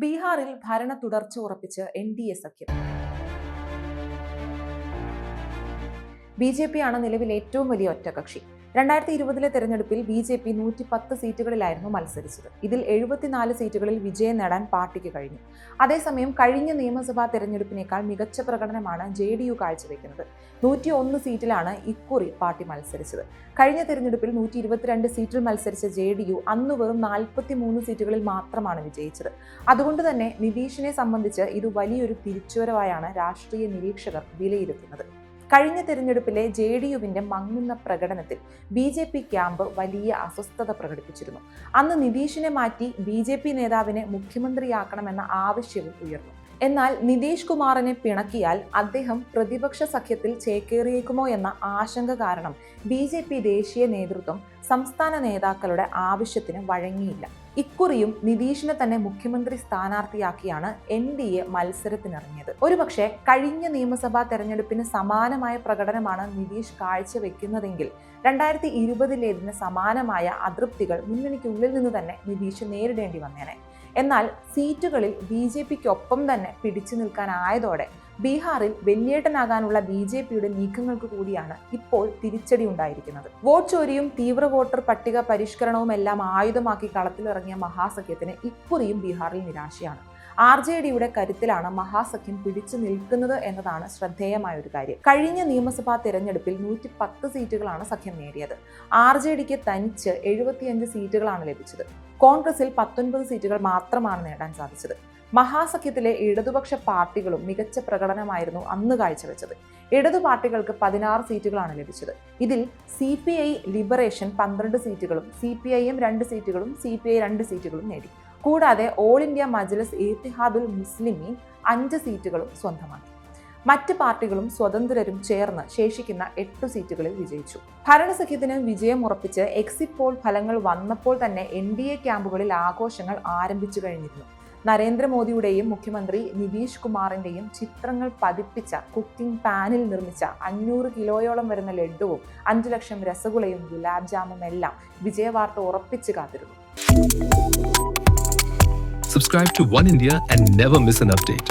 ബീഹാറിൽ ഭരണ തുടർച്ച ഉറപ്പിച്ച് എൻ ഡി എ സഖ്യം. ബി ജെ പി ആണ് നിലവിൽ ഏറ്റവും വലിയ ഒറ്റകക്ഷി. രണ്ടായിരത്തി ഇരുപതിലെ തെരഞ്ഞെടുപ്പിൽ ബി ജെ പി നൂറ്റി പത്ത് സീറ്റുകളിലായിരുന്നു മത്സരിച്ചത്. ഇതിൽ എഴുപത്തിനാല് സീറ്റുകളിൽ വിജയം നേടാൻ പാർട്ടിക്ക് കഴിഞ്ഞു. അതേസമയം കഴിഞ്ഞ നിയമസഭാ തെരഞ്ഞെടുപ്പിനേക്കാൾ മികച്ച പ്രകടനമാണ് ജെ ഡി യു കാഴ്ചവെക്കുന്നത്. നൂറ്റി ഒന്ന് സീറ്റിലാണ് ഇക്കുറി പാർട്ടി മത്സരിച്ചത്. കഴിഞ്ഞ തെരഞ്ഞെടുപ്പിൽ നൂറ്റി ഇരുപത്തിരണ്ട് സീറ്റിൽ മത്സരിച്ച ജെ ഡി യു അന്ന് വെറും നാൽപ്പത്തി മൂന്ന് സീറ്റുകളിൽ മാത്രമാണ് വിജയിച്ചത്. അതുകൊണ്ട് തന്നെ നിതീഷിനെ സംബന്ധിച്ച് ഇത് വലിയൊരു തിരിച്ചുവരവായാണ് രാഷ്ട്രീയ നിരീക്ഷകർ വിലയിരുത്തുന്നത്. കഴിഞ്ഞ തെരഞ്ഞെടുപ്പിലെ ജെ ഡി യുവിന്റെ മങ്ങുന്ന പ്രകടനത്തിൽ ബി ജെ പി ക്യാമ്പ് വലിയ അസ്വസ്ഥത പ്രകടിപ്പിച്ചിരുന്നു. അന്ന് നിതീഷിനെ മാറ്റി ബി ജെ പി നേതാവിനെ മുഖ്യമന്ത്രിയാക്കണമെന്ന ആവശ്യവും ഉയർന്നു. എന്നാൽ നിതീഷ് കുമാറിനെ പിണക്കിയാൽ അദ്ദേഹം പ്രതിപക്ഷ സഖ്യത്തിൽ ചേക്കേറിയേക്കുമോ എന്ന ആശങ്ക കാരണം ബി ദേശീയ നേതൃത്വം സംസ്ഥാന നേതാക്കളുടെ ആവശ്യത്തിന് വഴങ്ങിയില്ല. ഇക്കുറിയും നിതീഷിനെ തന്നെ മുഖ്യമന്ത്രി സ്ഥാനാർത്ഥിയാക്കിയാണ് എൻ ഡി എ മത്സരത്തിനിറങ്ങിയത്. ഒരുപക്ഷെ കഴിഞ്ഞ നിയമസഭാ തെരഞ്ഞെടുപ്പിന് സമാനമായ പ്രകടനമാണ് നിതീഷ് കാഴ്ചവെക്കുന്നതെങ്കിൽ രണ്ടായിരത്തി ഇരുപതിലേതിന് സമാനമായ അതൃപ്തികൾ മുന്നണിക്കുള്ളിൽ നിന്ന് തന്നെ നിതീഷ് നേരിടേണ്ടി വന്നേനെ. എന്നാൽ സീറ്റുകളിൽ ബി ജെ പിക്കൊപ്പം തന്നെ പിടിച്ചു നിൽക്കാനായതോടെ ബീഹാറിൽ വെല്ലേട്ടനാകാനുള്ള ബി ജെ പിയുടെ നീക്കങ്ങൾക്ക് കൂടിയാണ് ഇപ്പോൾ തിരിച്ചടി ഉണ്ടായിരിക്കുന്നത്. വോട്ട് ചോരിയും തീവ്ര വോട്ടർ പട്ടിക പരിഷ്കരണവും എല്ലാം ആയുധമാക്കി കളത്തിലിറങ്ങിയ മഹാസഖ്യത്തിന് ഇക്കുറിയും ബീഹാറിൽ നിരാശയാണ്. ആർ ജെ ഡിയുടെ കരുത്തിലാണ് മഹാസഖ്യം പിടിച്ചു നിൽക്കുന്നത് എന്നതാണ് ശ്രദ്ധേയമായ ഒരു കാര്യം. കഴിഞ്ഞ നിയമസഭാ തെരഞ്ഞെടുപ്പിൽ നൂറ്റി പത്ത് സീറ്റുകളാണ് സഖ്യം നേടിയത്. ആർ ജെ ഡിക്ക് തനിച്ച് എഴുപത്തിയഞ്ച് സീറ്റുകളാണ് ലഭിച്ചത്. കോൺഗ്രസിൽ പത്തൊൻപത് സീറ്റുകൾ മാത്രമാണ് നേടാൻ സാധിച്ചത്. മഹാസഖ്യത്തിലെ ഇടതുപക്ഷ പാർട്ടികളും മികച്ച പ്രകടനമായിരുന്നു അന്ന് കാഴ്ചവെച്ചത്. ഇടതു പാർട്ടികൾക്ക് പതിനാറ് സീറ്റുകളാണ് ലഭിച്ചത്. ഇതിൽ സി പി ഐ ലിബറേഷൻ പന്ത്രണ്ട് സീറ്റുകളും സി പി ഐ എം രണ്ട് സീറ്റുകളും സി പി ഐ രണ്ട് സീറ്റുകളും നേടി. കൂടാതെ ഓൾ ഇന്ത്യ മജ്ലിസ് ഇത്തിഹാദുൽ മുസ്ലിമീൻ അഞ്ച് സീറ്റുകളും സ്വന്തമാക്കി. മറ്റ് പാർട്ടികളും സ്വതന്ത്രരും ചേർന്ന് ശേഷിക്കുന്ന എട്ട് സീറ്റുകളിൽ വിജയിച്ചു. ഭരണസഖ്യത്തിന് വിജയം ഉറപ്പിച്ച് എക്സിറ്റ് പോൾ ഫലങ്ങൾ വന്നപ്പോൾ തന്നെ എൻ ഡി എ ക്യാമ്പുകളിൽ ആഘോഷങ്ങൾ ആരംഭിച്ചു കഴിഞ്ഞിരുന്നു. നരേന്ദ്രമോദിയുടെയും മുഖ്യമന്ത്രി നിതീഷ് കുമാറിന്റെയും ചിത്രങ്ങൾ പതിപ്പിച്ച കുക്കിംഗ് പാനിൽ നിർമ്മിച്ച അഞ്ഞൂറ് കിലോയോളം വരുന്ന ലഡുവും അഞ്ചു ലക്ഷം രസഗുളയും ഗുലാബ് ജാമും എല്ലാം വിജയവാർത്ത ഉറപ്പിച്ചു കാത്തിരുന്നു subscribe to One India and never miss an update.